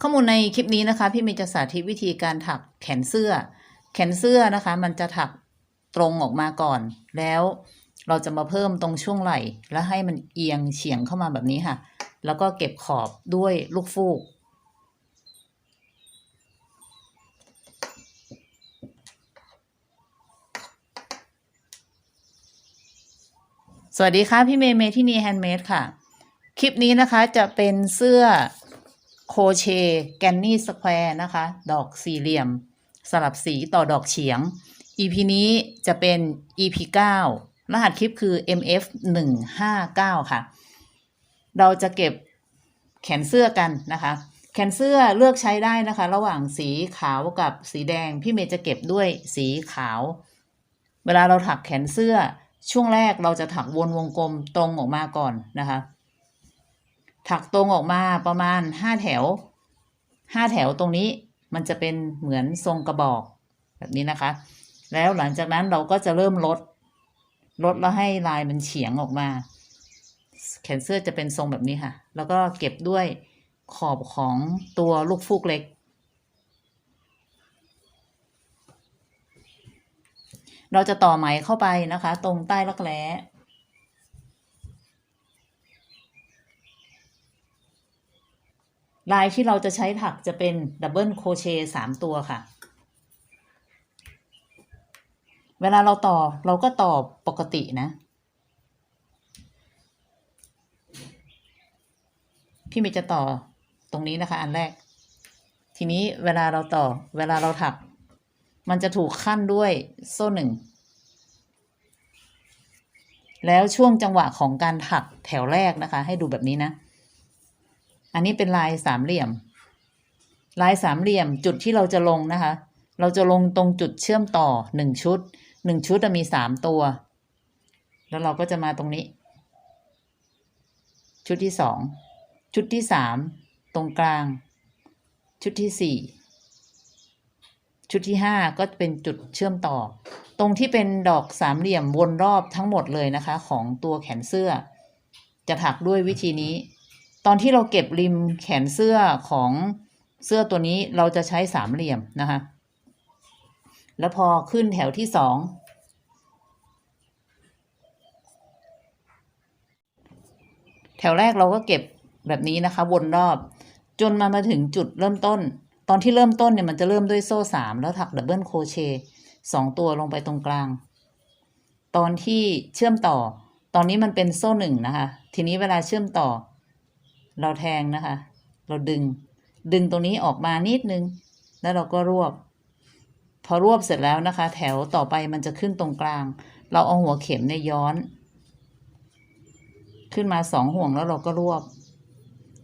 ข้อมูลในคลิปนี้นะคะ พี่เมย์จะสาธิตวิธีการถักแขนเสื้อ แขนเสื้อนะคะ มันจะถักตรงออกมาก่อน แล้วเราจะมาเพิ่มตรงช่วงไหล่ แล้วให้มันเอียงเฉียงเข้ามาแบบนี้ค่ะ แล้วก็เก็บขอบด้วยลูกฟูก สวัสดีค่ะ พี่เมย์เมที่นีแฮนด์เมดค่ะ คลิปนี้นะคะจะเป็นเสื้อ โคเชแกนนี่สแควร์นะคะ ดอกสี่เหลี่ยม สลับสีต่อดอกเฉียง EP นี้จะเป็น EP 9 รหัสคลิปคือ MF 1 5 9ค่ะ เราจะเก็บแขนเสื้อกันนะคะ แขนเสื้อเลือกใช้ได้นะคะ ระหว่างสีขาวกับสีแดง พี่เมย์จะเก็บด้วยสีขาว เวลาเราถักแขนเสื้อช่วงแรกเราจะถักวนวงกลมตรงออกมาก่อนนะคะ ถักตรงออกมาประมาณห้าแถวห้าแถวตรงนี้มันจะเป็นเหมือนทรงกระบอกแบบนี้นะคะ แล้วหลังจากนั้นเราก็จะเริ่มลด ลดแล้วให้ลายมันเฉียงออกมา แขนเสื้อจะเป็นทรงแบบนี้ค่ะ แล้วก็เก็บด้วยขอบของตัวลูกฟูกเล็ก เราจะต่อไหมเข้าไปนะคะ ตรงใต้รักแร้ ลายที่เราจะใช้ถักจะเป็นดับเบิลโคเชต์สามตัวค่ะ เวลาเราต่อเราก็ต่อปกตินะ พี่เมย์จะต่อตรงนี้นะคะ อันแรก ทีนี้เวลาเราต่อเวลาเราถัก มันจะถูกขั้นด้วยโซ่หนึ่งแล้วช่วงจังหวะของการถักแถวแรกนะคะ ให้ดูแบบนี้นะ อันนี้เป็นลายสามเหลี่ยม ลายสามเหลี่ยมจุดที่เราจะลงนะคะ เราจะลงตรงจุดเชื่อมต่อหนึ่งชุดหนึ่งชุดจะมีสามตัว แล้วเราก็จะมาตรงนี้ ชุดที่สองชุดที่สามตรงกลาง ชุดที่สี่ชุดที่ห้าก็เป็นจุดเชื่อมต่อ ตรงที่เป็นดอกสามเหลี่ยมวนรอบทั้งหมดเลยนะคะ ของตัวแขนเสื้อ จะถักด้วยวิธีนี้ ตอนที่เราเก็บริมแขนเสื้อของเสื้อตัวนี้เราจะใช้สามเหลี่ยมนะคะ แล้วพอขึ้นแถวที่สองแถวแรกเราก็เก็บแบบนี้นะคะ วนรอบ จนมามาถึงจุดเริ่มต้น ตอนที่เริ่มต้นเนี่ยมันจะเริ่มด้วยโซ่สามแล้วถักดับเบิลโคเชต์สองตัวลงไปตรงกลาง ตอนที่เชื่อมต่อ ตอนนี้มันเป็นโซ่หนึ่งนะคะ ทีนี้เวลาเชื่อมต่อ เราแทงนะคะ เราดึง ดึงตรงนี้ออกมานิดนึง แล้วเราก็รวบ พอรวบเสร็จแล้วนะคะ แถวต่อไปมันจะขึ้นตรงกลาง เราเอาหัวเข็มเนี่ยย้อน ขึ้นมาสองห่วงแล้วเราก็รวบ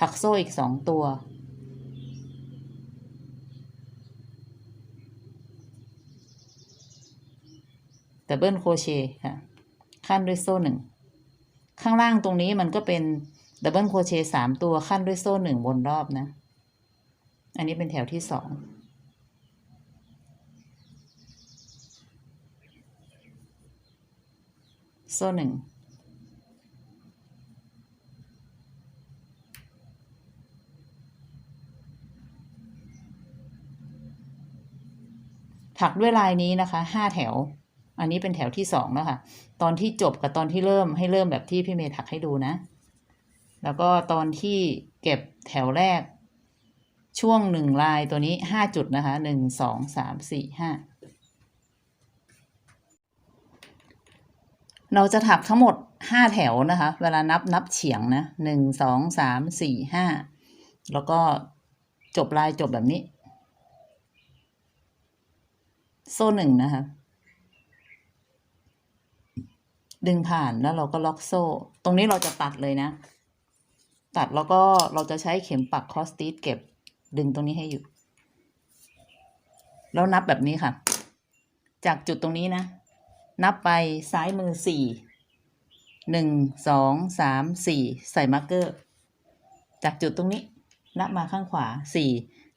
ถักโซ่อีกสองตัวดับเบิลโคเชค่ะ ขั้นด้วยโซ่หนึ่ง ข้างล่างตรงนี้มันก็เป็น ดับเบิลโครเชต์สามตัวขั้นด้วยโซ่หนึ่งวนรอบนะ อันนี้เป็นแถวที่สองโซ่หนึ่งถักด้วยลายนี้นะคะห้าแถว อันนี้เป็นแถวที่สองแล้วค่ะ ตอนที่จบกับตอนที่เริ่มให้เริ่มแบบที่พี่เมย์ถักให้ดูนะ แล้วก็ตอนที่เก็บแถวแรก ช่วงหนึ่งลายตัวนี้ห้าจุดนะคะหนึ่งสองสามสี่ห้าเราจะถักทั้งหมดห้าแถวนะคะ เวลานับนับเฉียงนะหนึ่งสองสามสี่ห้าแล้วก็จบลายจบแบบนี้ โซ่หนึ่งนะคะ ดึงผ่านแล้วเราก็ล็อกโซ่ ตรงนี้เราจะตัดเลยนะ ตัดแล้วก็เราจะใช้เข็มปักคอสตีสเก็บดึงตรงนี้ให้อยู่ แล้วนับแบบนี้ค่ะ จากจุดตรงนี้นะ นับไปซ้ายมือสี่หนึ่งสองสามสี่ใส่มาร์กเกอร์ จากจุดตรงนี้ นับมาข้างขวาสี่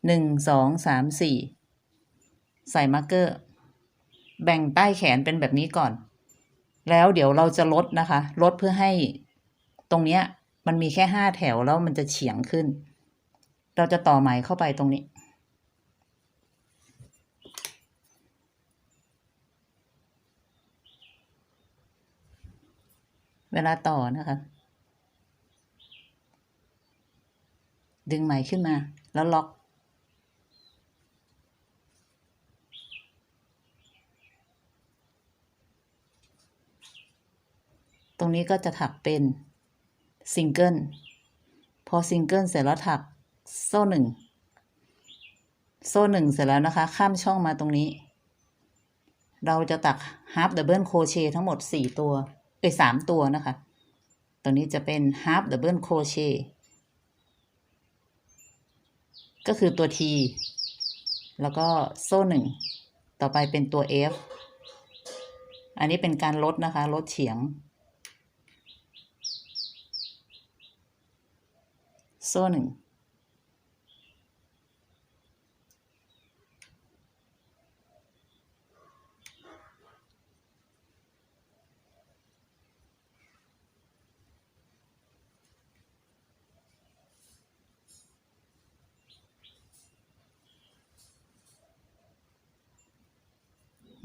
หนึ่งสองสามสี่ใส่มาร์กเกอร์ แบ่งใต้แขนเป็นแบบนี้ก่อน แล้วเดี๋ยวเราจะลดนะคะ ลดเพื่อให้ตรงเนี้ย มันมีแค่ห้าแถวแล้วมันจะเฉียงขึ้น เราจะต่อไหมเข้าไปตรงนี้ เวลาต่อนะคะ ดึงไหมขึ้นมา แล้วล็อกตรงนี้ก็จะถักเป็น ซิงเกิลพอซิงเกิลเสร็จแล้วถักโซ่หนึ่งโซ่หนึ่งเสร็จแล้วนะคะ ข้ามช่องมาตรงนี้ เราจะตักฮาร์ d ดับเบิลโคเชทั้งหมดสี่ตัวเอ้ยสามตัวนะคะตัวนี้จะเป็นฮาร์ d ดับเบิลโคเชก็คือตัว T แล้วก็โซ่หนึ่งต่อไปเป็นตัว F อันนี้เป็นการลดนะคะ ลดเฉียง โซ่หนึ่ง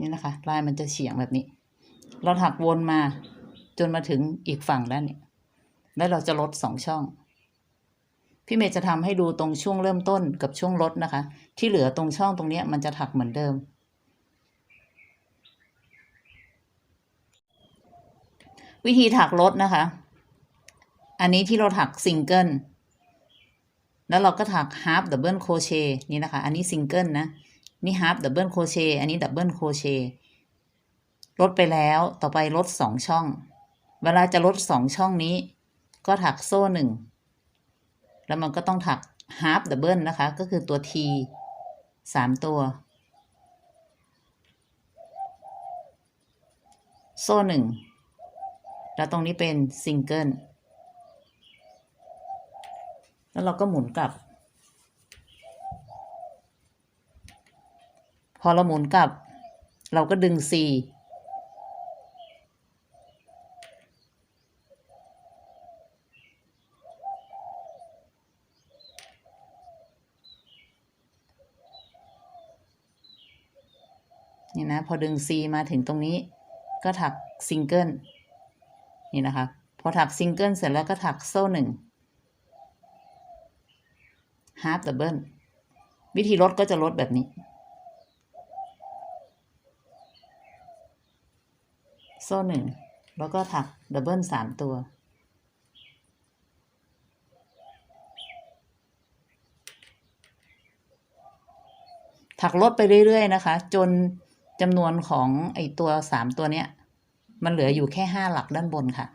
นี่นะคะลายมันจะเฉียงแบบนี้ เราถักวนมาจนมาถึงอีกฝั่งด้านนี้แล้วเราจะลดสองช่อง พี่เมย์จะทำให้ดูตรงช่วงเริ่มต้นกับช่วงลดนะคะ ที่เหลือตรงช่องตรงเนี้ยมันจะถักเหมือนเดิม วิธีถักลดนะคะ อันนี้ที่เราถักซิงเกิลแล้วเราก็ถัก half double crochet นี่นะคะ อันนี้ซิงเกิลนะ นี่ half double crochet อันนี้ double crochet ลดไปแล้วต่อไปลดสองช่อง เวลาจะลดสองช่องนี้ ก็ถักโซ่หนึ่ง แล้วมันก็ต้องถัก half double นะคะ ก็คือตัว T สามตัว โซ่หนึ่งแล้วตรงนี้เป็นซิงเกิลแล้วเราก็หมุนกลับ พอเราหมุนกลับ เราก็ดึง C นี่นะ พอดึง C มาถึงตรงนี้ ก็ถักซิงเกิลนี่นะคะ พอถักซิงเกิลเสร็จแล้วก็ถักโซ่หนึ่ง half double วิธีลดก็จะลดแบบนี้ โซ่หนึ่ง แล้วก็ถักดับเบิลสามตัว ถักลดไปเรื่อย ๆ นะคะ จน จำนวนของไอตัวสามตัวเนี้ย มันเหลืออยู่แค่ห้าหลักด้านบนค่ะ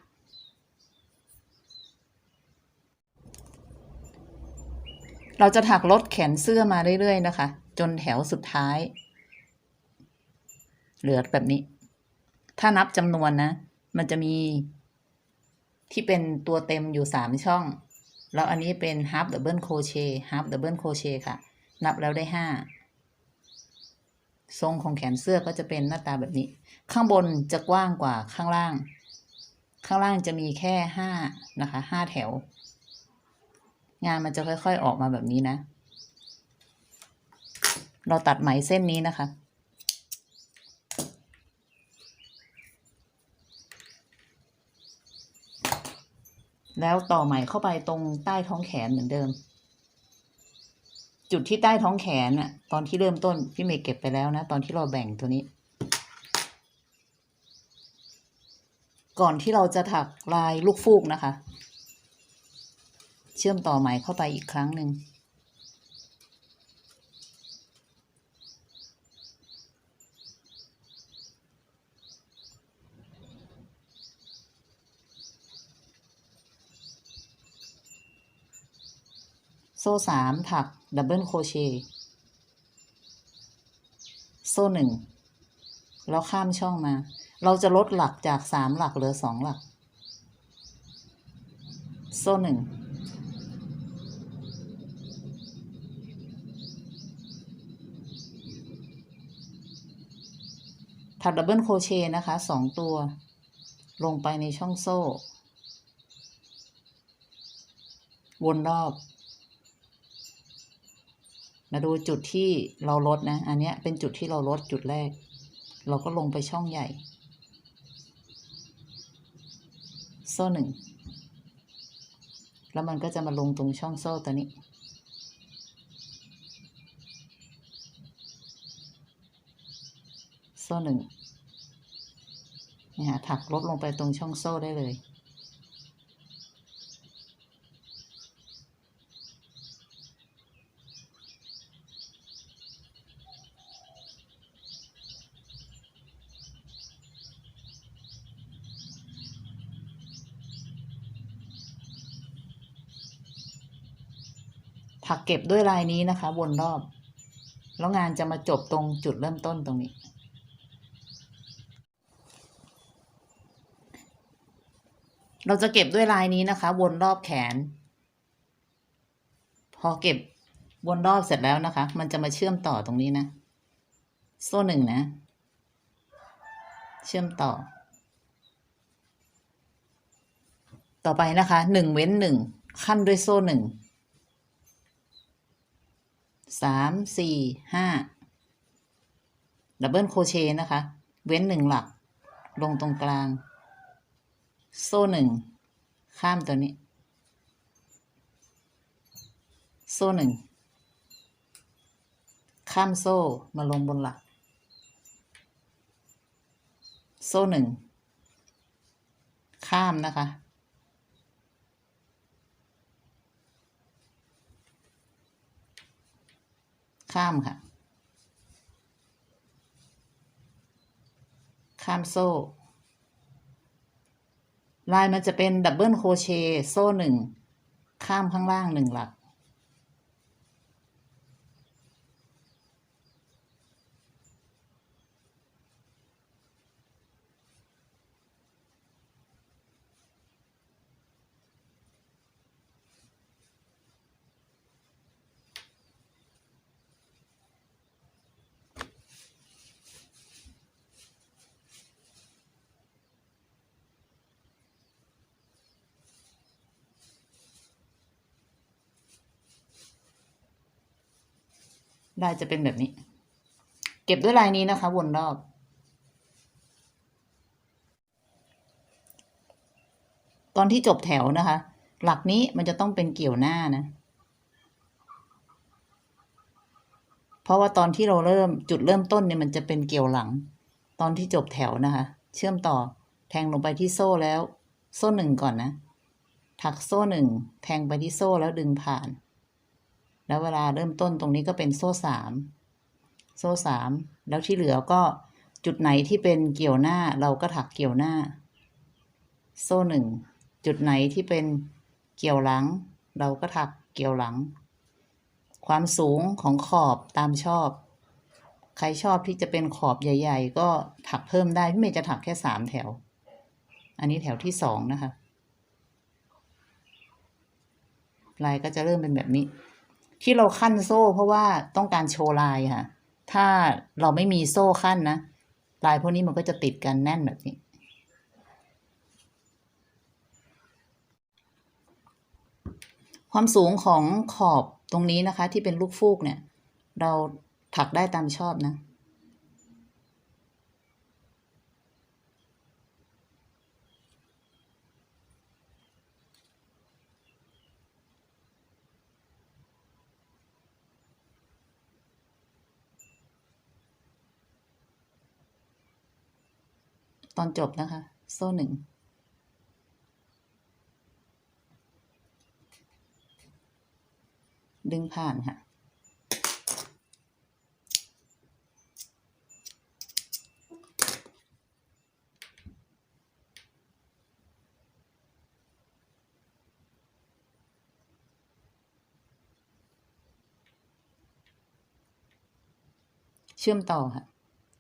เราจะถักลดแขนเสื้อมาเรื่อยๆนะคะ จนแถวสุดท้าย เหลือแบบนี้ ถ้านับจำนวนนะ มันจะมีที่เป็นตัวเต็มอยู่สามช่อง แล้วอันนี้เป็น half double crochet half double crochet ค่ะ นับแล้วได้ห้า ทรงของแขนเสื้อก็จะเป็นหน้าตาแบบนี้ ข้างบนจะกว้างกว่าข้างล่าง ข้างล่างจะมีแค่ห้านะคะห้าแถว งานมันจะค่อยๆออกมาแบบนี้นะ เราตัดไหมเส้นนี้นะคะแล้วต่อไหมเข้าไปตรงใต้ท้องแขนเหมือนเดิม จุดที่ใต้ท้องแขนน่ะตอนที่เริ่มต้นพี่เมย์เก็บไปแล้วนะ ตอนที่เราแบ่งตัวนี้ ก่อนที่เราจะถักลายลูกฟูกนะคะ เชื่อมต่อไหมเข้าไปอีกครั้งหนึ่ง โซ่สามถักดับเบิลโครเชต์โซ่หนึ่งแล้วข้ามช่องมา เราจะลดหลักจากสามหลักเหลือสองหลัก โซ่หนึ่งถักดับเบิลโครเชต์นะคะสองตัว ลงไปในช่องโซ่ วนรอบ มาดูจุดที่เราลดนะ อันนี้เป็นจุดที่เราลดจุดแรก เราก็ลงไปช่องใหญ่ โซ่หนึ่ง แล้วมันก็จะมาลงตรงช่องโซ่ตัวนี้ โซ่หนึ่งนี่ฮะถักลดลงไปตรงช่องโซ่ได้เลย เก็บด้วยลายนี้นะคะ วนรอบ แล้วงานจะมาจบตรงจุดเริ่มต้นตรงนี้ เราจะเก็บด้วยลายนี้นะคะ วนรอบแขน พอเก็บวนรอบเสร็จแล้วนะคะ มันจะมาเชื่อมต่อตรงนี้นะ โซ่หนึ่งนะ เชื่อมต่อ ต่อไปนะคะหนึ่งเว้นหนึ่งขั้นด้วยโซ่หนึ่ง สามสี่ห้าดับเบิลโครเชต์นะคะ เว้นหนึ่งหลัก ลงตรงกลาง โซ่หนึ่งข้ามตัวนี้ โซ่หนึ่งข้ามโซ่มาลงบนหลัก โซ่หนึ่งข้ามนะคะ ข้ามค่ะ ข้ามโซ่ ลายมันจะเป็นดับเบิลโคเชโซ่หนึ่ง ข้ามข้างล่างหนึ่งหลัก ลายจะเป็นแบบนี้ เก็บด้วยลายนี้นะคะ วนรอบ ตอนที่จบแถวนะคะ หลักนี้มันจะต้องเป็นเกี่ยวหน้านะ เพราะว่าตอนที่เราเริ่มจุดเริ่มต้นเนี่ยมันจะเป็นเกี่ยวหลัง ตอนที่จบแถวนะคะ เชื่อมต่อแทงลงไปที่โซ่แล้ว โซ่หนึ่งก่อนนะ ถักโซ่หนึ่งแทงไปที่โซ่แล้วดึงผ่าน แล้วเวลาเริ่มต้นตรงนี้ก็เป็นโซ่สามโซ่สามแล้วที่เหลือก็จุดไหนที่เป็นเกี่ยวหน้าเราก็ถักเกี่ยวหน้า โซ่หนึ่งจุดไหนที่เป็นเกี่ยวหลัง เราก็ถักเกี่ยวหลัง ความสูงของขอบตามชอบ ใครชอบที่จะเป็นขอบใหญ่ ๆ ก็ถักเพิ่มได้พี่เมย์จะถักแค่สามแถว อันนี้แถวที่สองนะคะลายก็จะเริ่มเป็นแบบนี้ ที่เราขั้นโซ่เพราะว่าต้องการโชว์ลายค่ะ ถ้าเราไม่มีโซ่ขั้นนะ ลายพวกนี้มันก็จะติดกันแน่นแบบนี้ความสูงของขอบตรงนี้นะคะ ที่เป็นลูกฟูกเนี่ย เราถักได้ตามชอบนะ ตอนจบนะคะ โซ่หนึ่งดึงผ่านค่ะ เชื่อมต่อค่ะ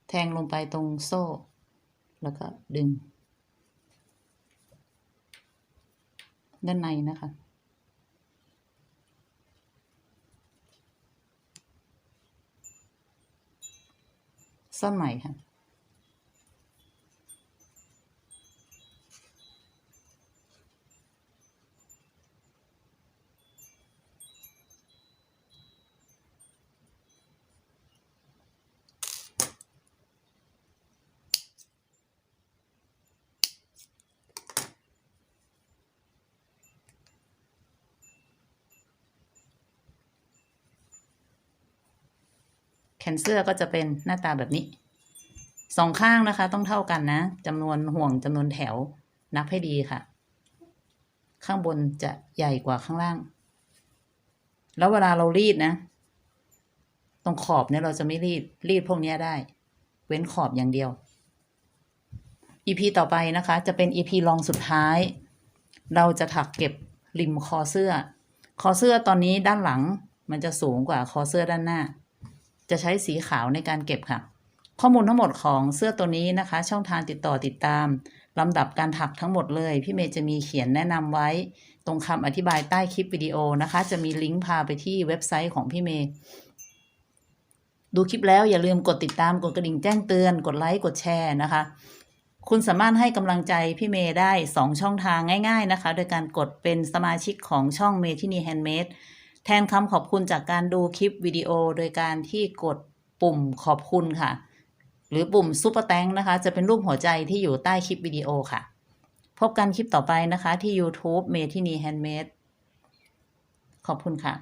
แทงลงไปตรงโซ่ แล้วก็ดึง ด้านในนะคะซ่อนใหม่ค่ะ แขนเสื้อก็จะเป็นหน้าตาแบบนี้สองข้างนะคะ ต้องเท่ากันนะจำนวนห่วงจำนวนแถวนับให้ดีค่ะ ข้างบนจะใหญ่กว่าข้างล่าง แล้วเวลาเรารีดนะ ตรงขอบเนี่ยเราจะไม่รีดรีดพวกนี้ได้ เว้นขอบอย่างเดียว EP ต่อไปนะคะ จะเป็น EP ลองสุดท้าย เราจะถักเก็บริมคอเสื้อ คอเสื้อตอนนี้ด้านหลังมันจะสูงกว่าคอเสื้อด้านหน้า จะใช้สีขาวในการเก็บค่ะ ข้อมูลทั้งหมดของเสื้อตัวนี้นะคะ ช่องทางติดต่อติดตามลำดับการถักทั้งหมดเลย พี่เมย์จะมีเขียนแนะนำไว้ ตรงคำอธิบายใต้คลิปวิดีโอนะคะ จะมีลิงก์พาไปที่เว็บไซต์ของพี่เมย์ดูคลิปแล้วอย่าลืมกดติดตามกดกระดิ่งแจ้งเตือนกดไลค์กดแชร์นะคะ คุณสามารถให้กำลังใจพี่เมย์ได้ 2 ช่องทางง่าย ๆนะคะ โดยการกดเป็นสมาชิกของช่องเมทินีแฮนด์เมด แทนคำขอบคุณจากการดูคลิปวิดีโอโดยการที่กดปุ่มขอบคุณค่ะ หรือปุ่มซุปเปอร์แตงนะคะ จะเป็นรูปหัวใจที่อยู่ใต้คลิปวิดีโอค่ะ พบกันคลิปต่อไปนะคะที่ YouTube เมทินีแฮนด์เมดขอบคุณค่ะ